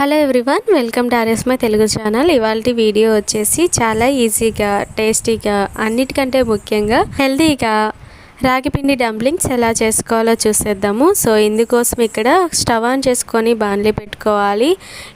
Hello everyone welcome to RS my Telugu channel. ఇవాళ video వచ్చేసి చాలా ఈజీగా టేస్టీగా అన్నిటికంటే ముఖ్యంగా హెల్తీగా రాగిపిండి డంప్లింగ్స్ ఎలా చేసుకోవాలో చూసేద్దాము. సో ఇందుకోసం ఇక్కడ స్టవ్ ఆన్ చేసుకొని బాణలి పెట్టుకోవాలి.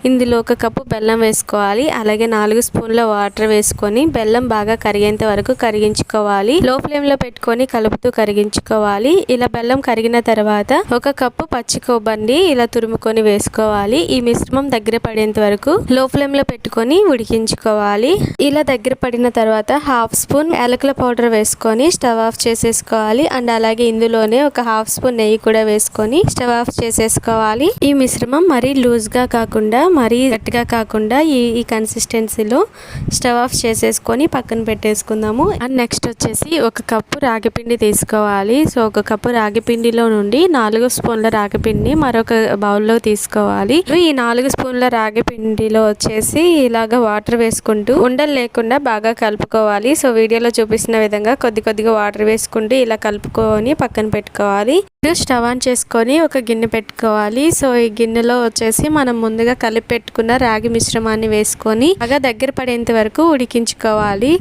ఇందులో ఒక కప్పు బెల్లం వేసుకోవాలి. అలాగే నాలుగు స్పూన్ల వాటర్ వేసుకొని బెల్లం బాగా కరిగేంత వరకు కరిగించుకోవాలి. లో ఫ్లేమ్లో పెట్టుకొని కలుపుతూ కరిగించుకోవాలి. ఇలా బెల్లం కరిగిన తర్వాత ఒక కప్పు పచ్చి కొబ్బరిని ఇలా తురుముకొని వేసుకోవాలి. ఈ మిశ్రమం దగ్గర పడేంత వరకు లో ఫ్లేమ్లో పెట్టుకొని ఉడికించుకోవాలి. ఇలా దగ్గర పడిన తర్వాత హాఫ్ స్పూన్ యాలకుల పౌడర్ వేసుకొని స్టవ్ ఆఫ్ చేసేసుకోవాలి. అండ్ అలాగే ఇందులోనే ఒక హాఫ్ స్పూన్ నెయ్యి కూడా వేసుకొని స్టవ్ ఆఫ్ చేసేసుకోవాలి. ఈ మిశ్రమం మరీ లూజ్గా కాకుండా మరీ గట్టిగా కాకుండా ఈ ఈ కన్సిస్టెన్సీలో స్టవ్ ఆఫ్ చేసేసుకొని పక్కన పెట్టేసుకుందాము. అండ్ నెక్స్ట్ వచ్చేసి ఒక కప్పు రాగిపిండి తీసుకోవాలి. సో ఒక కప్పు రాగిపిండిలో నుండి నాలుగు స్పూన్ల రాగిపిండిని మరొక బౌల్లో తీసుకోవాలి. ఈ నాలుగు స్పూన్ల రాగిపిండిలో వచ్చేసి ఇలాగ వాటర్ వేసుకుంటూ ఉండలు లేకుండా బాగా కలుపుకోవాలి. సో వీడియోలో చూపిస్తున్న విధంగా కొద్ది కొద్దిగా వాటర్ వేసుకుంటూ ఇలా కలుపుకొని పక్కన పెట్టుకోవాలి. స్టవ్ ఆన్ చేసుకొని ఒక గిన్నె పెట్టుకోవాలి. సో ఈ గిన్నెలో వచ్చేసి మనం ముందుగా కలిపి పెట్టుకున్న రాగి మిశ్రమాన్ని వేసుకొని బాగా దగ్గర పడేంత వరకు ఉడికించుకోవాలి.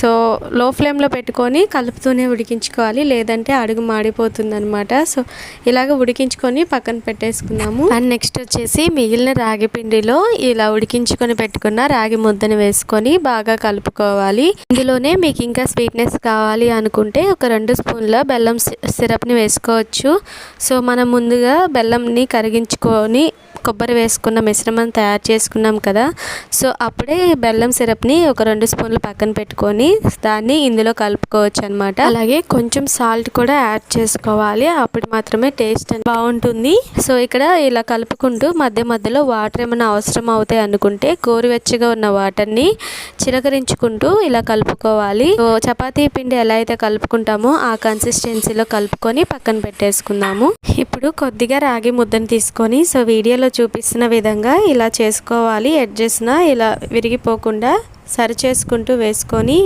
సో లో ఫ్లేమ్లో పెట్టుకొని కలుపుతూనే ఉడికించుకోవాలి. లేదంటే అడుగు మాడిపోతుంది అనమాట సో ఇలాగ ఉడికించుకొని పక్కన పెట్టేసుకున్నాము అండ్ నెక్స్ట్ వచ్చేసి మిగిలిన రాగి పిండిలో ఇలా ఉడికించుకొని పెట్టుకున్న రాగి ముద్దని వేసుకొని బాగా కలుపుకోవాలి. ఇందులోనే మీకు ఇంకా స్వీట్నెస్ కావాలి అనుకుంటే ఒక రెండు స్పూన్ల బెల్లం సిరప్ని వేసుకోవచ్చు. సో మనం ముందుగా బెల్లంని కరిగించుకొని కొబ్బరి వేసుకున్న మిశ్రమం తయారు చేసుకున్నాం కదా. సో అప్పుడే బెల్లం సిరప్ని ఒక రెండు స్పూన్లు పక్కన పెట్టుకొని దాన్ని ఇందులో కలుపుకోవచ్చు అనమాట అలాగే కొంచెం సాల్ట్ కూడా యాడ్ చేసుకోవాలి. అప్పుడు మాత్రమే టేస్ట్ బాగుంటుంది. సో ఇక్కడ ఇలా కలుపుకుంటూ మధ్య మధ్యలో వాటర్ ఏమైనా అవసరం అవుతాయి అనుకుంటే గోరువెచ్చగా ఉన్న వాటర్ని చిలకరించుకుంటూ ఇలా కలుపుకోవాలి. చపాతీ పిండి ఎలా అయితే కలుపుకుంటామో ఆ కన్సిస్టెన్సీలో కలుపుకొని పక్కన చేసుకుందాము. ఇప్పుడు కొద్దిగా రాగి ముద్దను తీసుకొని సో వీడియోలో చూపిస్తున్న విధంగా ఇలా చేసుకోవాలి. ఎడ్జెస్న ఇలా విరిగిపోకుండా సరి చేసుకుంటూ వేసుకొని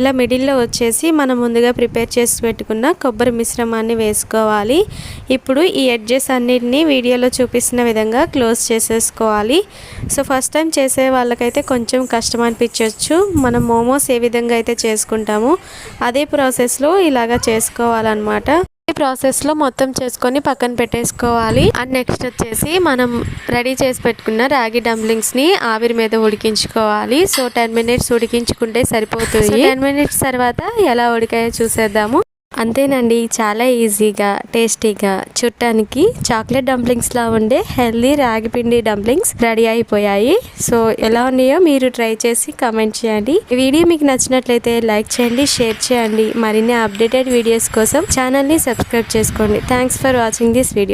ఇలా మిడిల్లో వచ్చేసి మనం ముందుగా ప్రిపేర్ చేసి పెట్టుకున్న కొబ్బరి మిశ్రమాన్ని వేసుకోవాలి. ఇప్పుడు ఈ ఎడ్జెస్ అన్నిటినీ వీడియోలో చూపిస్తున్న విధంగా క్లోజ్ చేసేసుకోవాలి. సో ఫస్ట్ టైం చేసే వాళ్ళకైతే కొంచెం కష్టం అనిపించవచ్చు మనం మోమోస్ ఏ విధంగా అయితే చేసుకుంటామో అదే ప్రాసెస్లో ఇలాగా చేసుకోవాలన్నమాట. ఈ ప్రాసెస్లో మొత్తం చేసుకొని పక్కన పెట్టేసుకోవాలి. అండ్ నెక్స్ట్ వచ్చేసి మనం రెడీ చేసి పెట్టుకున్న రాగి డంప్లింగ్స్ని ఆవిరి మీద ఉడికించుకోవాలి. సో టెన్ మినిట్స్ ఉడికించుకుంటే సరిపోతుంది. టెన్ మినిట్స్ తర్వాత ఎలా ఉడికాయో చూసేద్దాము. అంతేనండి చాలా ఈజీగా టేస్టీగా చుట్టానికి చాక్లెట్ డంప్లింగ్స్లా ఉండే హెల్దీ రాగిపిండి డంప్లింగ్స్ రెడీ అయిపోయాయి. సో ఎలా ఉన్నాయో మీరు ట్రై చేసి కమెంట్ చేయండి. ఈ వీడియో మీకు నచ్చినట్లయితే లైక్ చేయండి షేర్ చేయండి. మరిన్ని అప్డేటెడ్ వీడియోస్ కోసం ఛానల్ని సబ్స్క్రైబ్ చేసుకోండి. Thanks for watching this video.